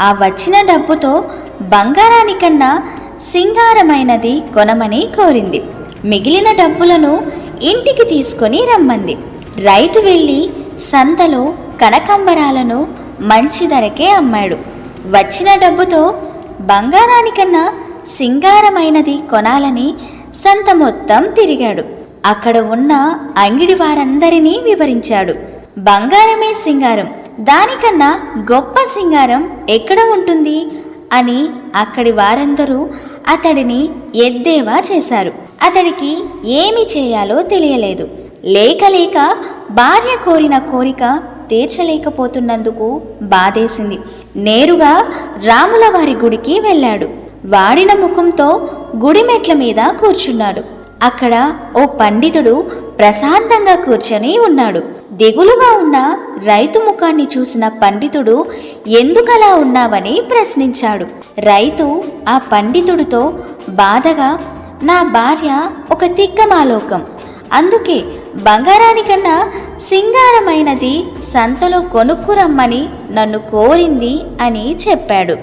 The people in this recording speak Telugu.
ఆ వచ్చిన డబ్బుతో బంగారానికన్నా సింగారమైనది కొనమని కోరింది. మిగిలిన డబ్బులను ఇంటికి తీసుకొని రమ్మంది. రైతు వెళ్ళి సంతలో కనకంబరాలను మంచి ధరకే అమ్మాడు. వచ్చిన డబ్బుతో బంగారానికన్నా సింగారమైనది కొనాలని సంత మొత్తం తిరిగాడు. అక్కడ ఉన్న అంగిడి వారందరినీ వివరించాడు. బంగారమే సింగారం. దానికన్నా గొప్ప సింగారం ఎక్కడ ఉంటుంది? అని అక్కడి వారందరూ అతడిని ఎద్దేవా చేశారు. అతడికి ఏమి చేయాలో తెలియలేదు. లేక లేక భార్య కోరిన కోరిక తీర్చలేకపోతున్నందుకు బాధేసింది. నేరుగా రాముల వారి గుడికి వెళ్ళాడు. వాడిన ముఖంతో గుడి మెట్ల మీద కూర్చున్నాడు. అక్కడ ఓ పండితుడు ప్రశాంతంగా కూర్చొని ఉన్నాడు. దిగులుగా ఉన్న రైతు ముఖాన్ని చూసిన పండితుడు ఎందుకలా ఉన్నావని ప్రశ్నించాడు. రైతు ఆ పండితుడితో బాధగా నా భార్య ఒక తిక్కమాలోకం. అందుకే బంగారానికన్నా సింగారమైనది సంతలో కొనుక్కురమ్మని నన్ను కోరింది అని చెప్పాడు.